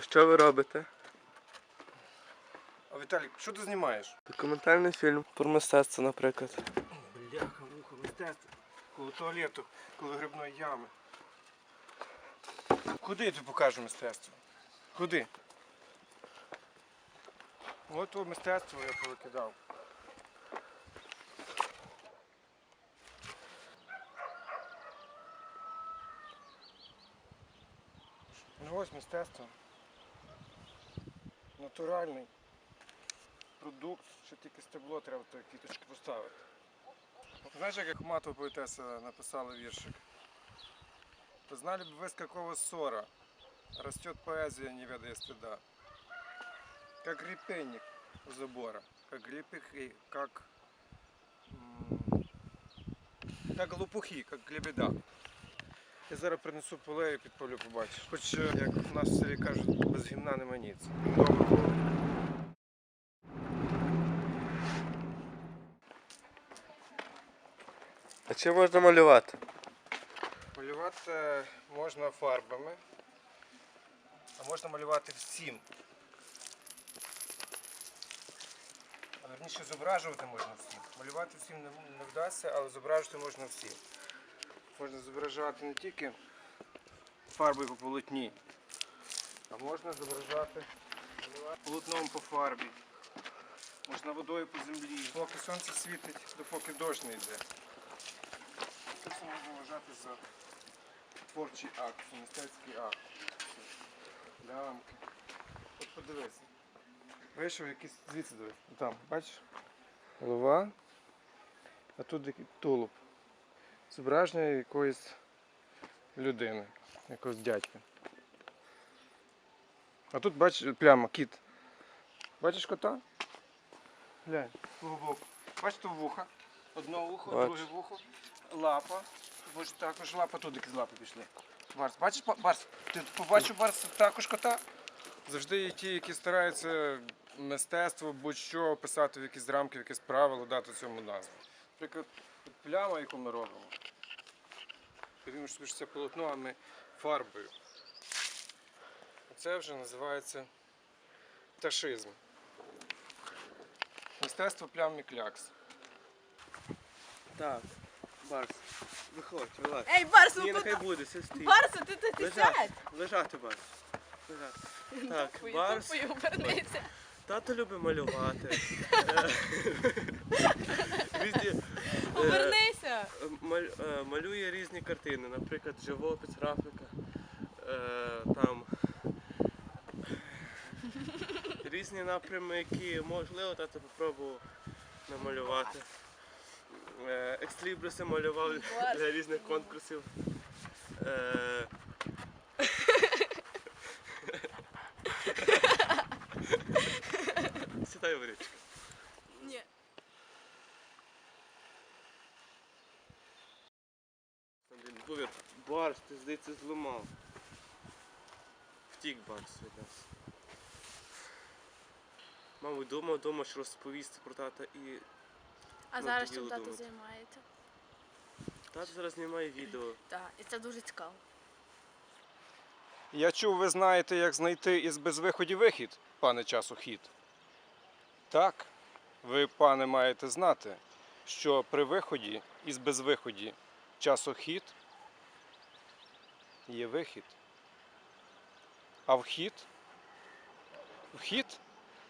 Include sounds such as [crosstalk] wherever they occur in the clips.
що ви робите? А Віталік, що ти знімаєш? Документальний фільм про мистецтво, наприклад. Бляха, муха, мистецтво. Коло туалету, коло грибної ями. Куди я тобі покажу мистецтво? Куди? От то мистецтво я повикидав. Ну ось мистецтво Натуральний продукт, що тільки стебло треба то квіточки поставити. Знаєш, як Ахматова поетеса написала віршик? Познали бы вы, с какого ссора растет поэзия, не ведая стыда. Как репейник у забора, как лепехи, как, м, как лопухи, как глебеда. Я зараз принесу полею і підпалю, побачиш. Хоч, е, як в нас в селі кажуть, без гімна нема ніц. Добре. А чим можна малювати? Малювати можна фарбами, а можна малювати всім. А верніше зображувати можна всім. Малювати всім не вдасться, але зображувати можна всім. Можна зображати не тільки фарбою по полотні, а можна зображати полотном по фарбі. Можна водою по землі. Поки сонце світить, допоки дощ не йде. Це можна вважати за творчий акт, мистецький акт. Лямки. От подивися. Вийшов якийсь звідси дивись. Там, бачиш? Голова. А тут тулуб. Зображення якоїсь людини, якогось дядька. А тут бачиш пляма, кіт. Бачиш кота? Глянь, з. Бачиш то вуха. Одне вухо, Бачу. друге вухо, лапа. Боже, також лапа, тут якісь лапи пішли. Барс, бачиш, Барс, ти побачив Барс також кота? Завжди є ті, які стараються мистецтво будь-що описати в якісь рамки, в якісь правила, дати цьому назву. Наприклад, пляма, яку ми робимо. Повімо, що це полотно, а ми фарбою. Це вже називається пташизм. Мистецтво плям і клякс. Так. Барс. Виходь, вилазь. Ей, Барс, Ні, ну нехай куди? буде, все стій. Барсу, ти, ти, ти Лежати. сядь. Лежати, Барс. Лежати. Так, Тупою, Барс. тупою, обернися. Тато любить малювати. [laughs] Е, [laughs] Різні, е, Обернися. е, малює різні картини, наприклад, живопис, графіка. е, Там різні напрями, які можливо тато попробував намалювати. Е, малював для різних конкурсів. Е, Сідай в річку. Ні. Бувір, барс, ти здається зламав. Втік барс від нас. Мабуть, думав, думав, що розповісти про тата і А Ну, зараз чим тато думати. займається? тато зараз знімає відео. [clears throat] Так, і це дуже цікаво. Я чув, ви знаєте, як знайти із безвиході вихід, пане часохід. Так, ви, пане, маєте знати, що при виході із безвиході часохід є вихід. А вхід? Вхід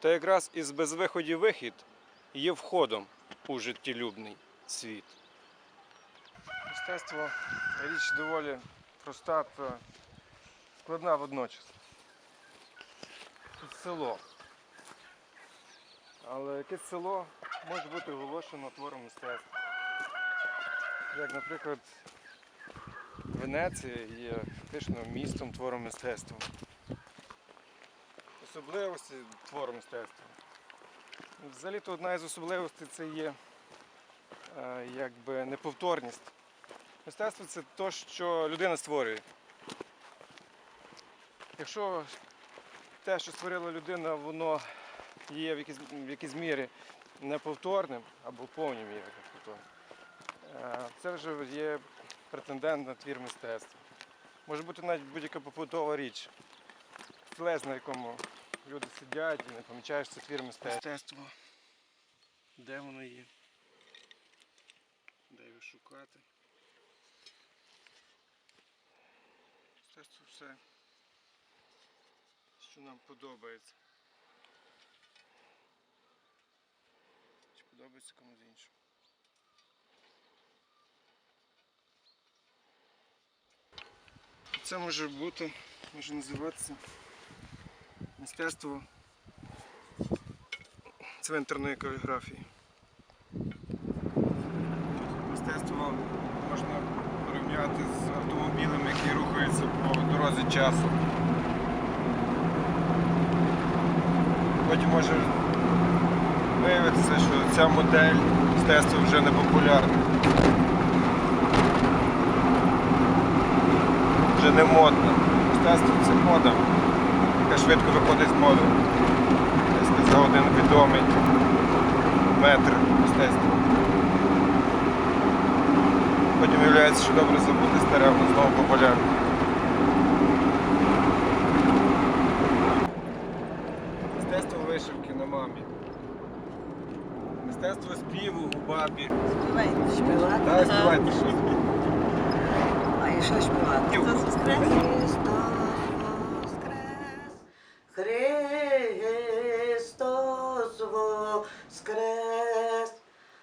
то якраз із безвиході вихід є входом у життєлюбний світ. Мистецтво річ доволі проста та складна водночас. Тут село. Але якесь село може бути оголошено твором мистецтва. Як, наприклад, Венеція є фактично містом твором мистецтва. Особливості твору мистецтва. Взагалі-то одна із особливостей це є е, якби неповторність. Мистецтво це те, що людина створює. Якщо те, що створила людина, воно є в якійсь, в якійсь мірі неповторним або в повній мірі неповторним, е, це вже є претендент на твір мистецтва. Може бути навіть будь-яка побутова річ. залежно на якому люди сидять і не помічаєш це твір мистецтва. Мистецтво. Де воно є? Де його шукати? Мистецтво все, що нам подобається. Чи подобається комусь іншому. Це може бути, може називатися мистецтво цвинтарної каліграфії. Мистецтво можна порівняти з автомобілем, який рухається по дорозі часу. Потім може виявитися, що ця модель мистецтва вже не популярна. Вже не модна. Мистецтво це мода, яка швидко виходить з моди. Я сказав один відомий метр мистецтва. Потім виявляється, що добре забути старе, воно знову популярне. Мистецтво вишивки на мамі. Мистецтво співу у бабі. Співати? Так, співайте щось. А і що співати? Христос воскрес! Христос воскрес!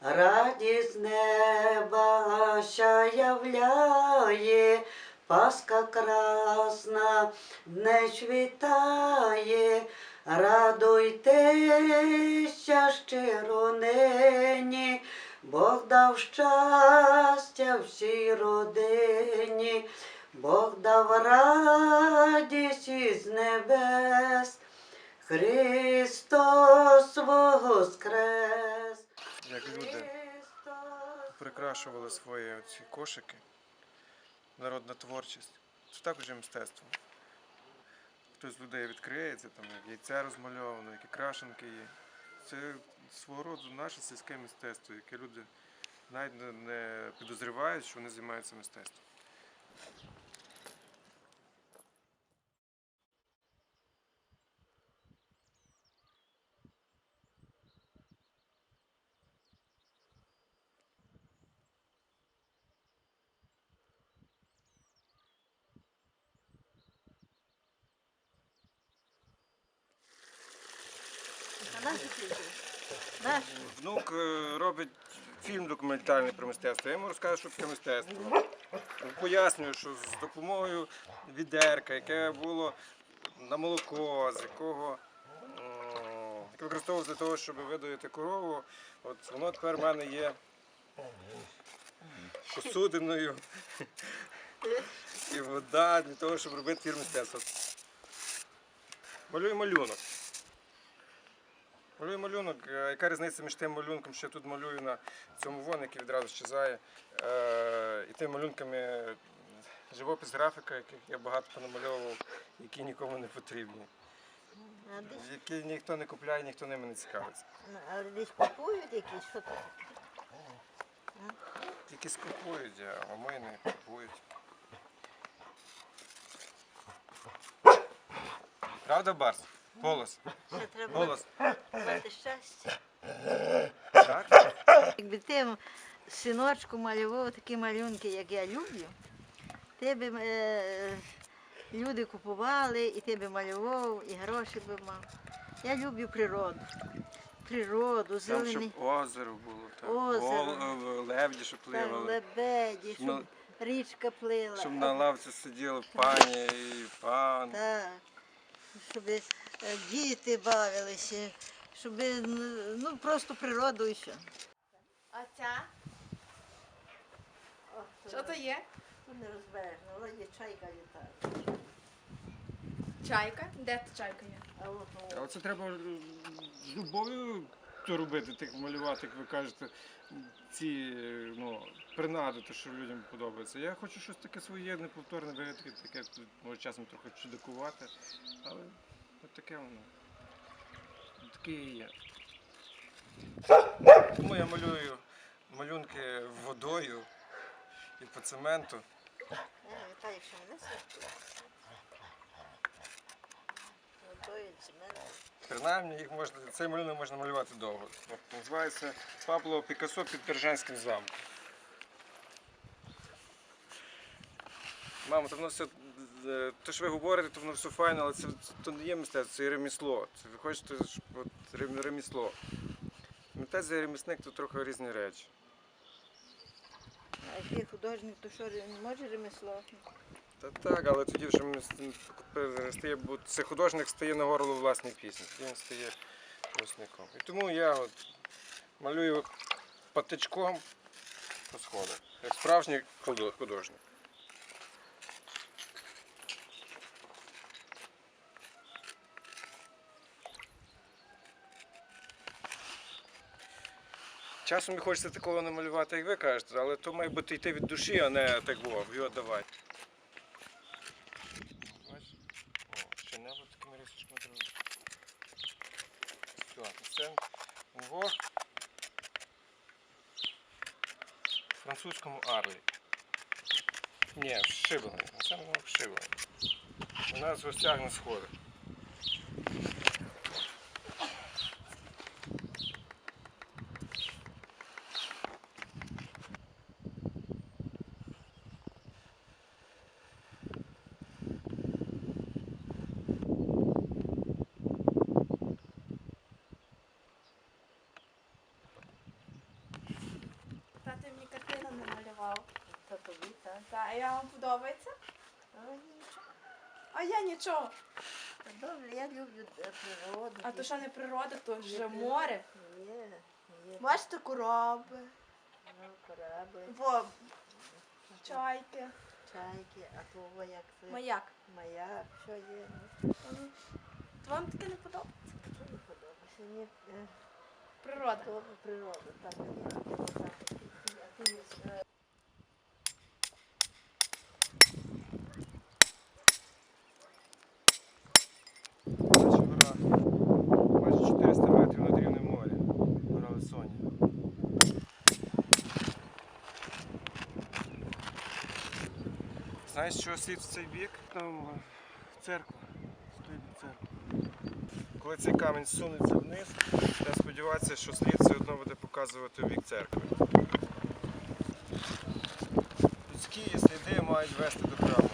Радість неба являє, Пасха красна днесь вітає, радуйтеся щиро нині, Бог дав щастя всій родині, Бог дав радість із небес, Христос воскрес! Як люди прикрашували свої ці кошики, народна творчість. Це також є мистецтво. Хтось з людей відкриється, там як яйце розмальовано, які крашенки є. Це свого роду наше сільське мистецтво, яке люди навіть не- підозрівають, що вони займаються мистецтвом. Внук е, робить фільм документальний про мистецтво. Я йому розкажу, що таке мистецтво. Пояснюю, що з допомогою відерка, яке було на молоко, з якого яке використовувалося для того, щоб видоїти корову. От воно тепер в мене є посудиною і вода для того, щоб робити твір мистецтва. Малюю малюнок. Малюю малюнок. Е, Яка різниця між тим малюнком, що я тут малюю на цьому вон, який відразу щезає, е, і тими малюнками живопис графіка, яких я багато понамальовував, які нікому не потрібні. Які ніхто не купляє, ніхто ними не цікавиться. а десь купують якісь фото. Тільки скупують, а мої не купують. Правда, Барс? Голос. Ще треба Голос. мати щастя. Так? Якби ти синочку малював такі малюнки, як я люблю, ти б е, люди купували, і ти б малював, і гроші би мав. Я люблю природу. Природу, Там, щоб озеро було, так. Озеро. Гол- е, левді, щоб Там пливали. лебеді, Щоб на- річка плила. Щоб на лавці сиділи пані і пан. Так. Щоб діти бавилися, щоб ну, просто природу і все. А ця? Що то є? Тут не розбереш, але є чайка літає. Чайка? Де та чайка є? А от, А оце треба з любов'ю то робити, тих малювати, як ви кажете, ці ну, принади, то, що людям подобається. Я хочу щось таке своє, неповторне вигадки, таке тут, може часом трохи чудакувати, але от таке воно. Таке і є. Тому я малюю малюнки водою і по цементу. Віталій, що мене. Принаймні їх можна, цей малюнок можна малювати довго. От, називається Пабло Пікассо під Держанським замком. Мамо, то воно все, е, то що ви говорите, то воно все файно, але це, то не є мистецтво, це є ремісло. Це ви хочете от, ремісло. Митець і ремісник то трохи різні речі. А який художник, то що не може ремесло? Та так, але тоді вже стає, бо це художник стає на горло власній пісні, він стає ремісником. І тому я от малюю патичком по сходах, як справжній художник. Часом мені хочеться такого намалювати, як ви кажете, але то має бути йти від душі, а не так було, його давай. Ван французькому Арлі. Ні, в Шиблені. Це воно в У нас на сходах. Тато мені картину намалював. Та тобі, так? І вам подобається? А, нічого. А я нічого. Та Добре, я люблю е, природу. А то що не природа, то вже море. Є, є. Бачите, короби, Ну, кораблі, во, чайки. чайки, а то як це? Маяк. Маяк, що є? То вам таке не подобається? Що не подобається? Ні, е, Природа. природа, так, а ні, а то так. А ти е, Знаєш, що слід в цей бік? Там е, церква. Стоїть церква. Коли цей камінь сунеться вниз, я сподіваюся, що слід все одно буде показувати в бік церкви. Людські сліди мають вести до храму.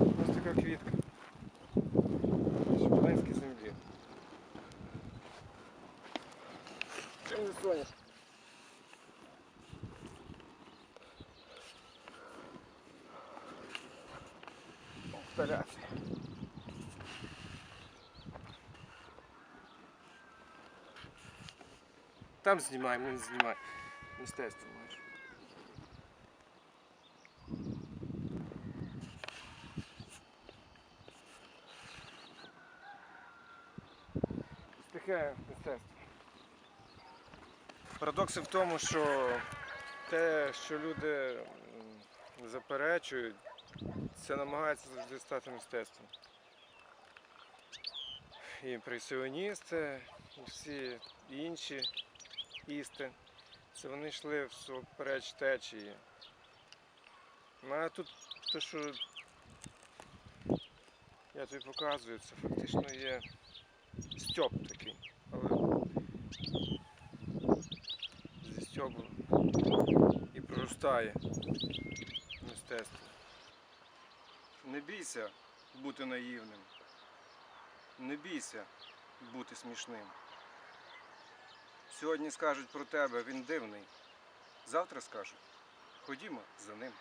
Ось така квітка. Шотландські землі. Сонячно? Повторяться. Там знімай, не знімай. Мистецтво маєш. Таке мистецтво. Парадокс в тому, що те, що люди заперечують, це намагається завжди стати мистецтвом. І імпресіоністи, і всі інші істи, це вони йшли всупереч течії. Ну, а тут те, що я тобі показую, це фактично є стьоп такий, але зі і проростає мистецтво. Не бійся бути наївним. Не бійся бути смішним. Сьогодні скажуть про тебе, він дивний. Завтра скажуть, ходімо за ним.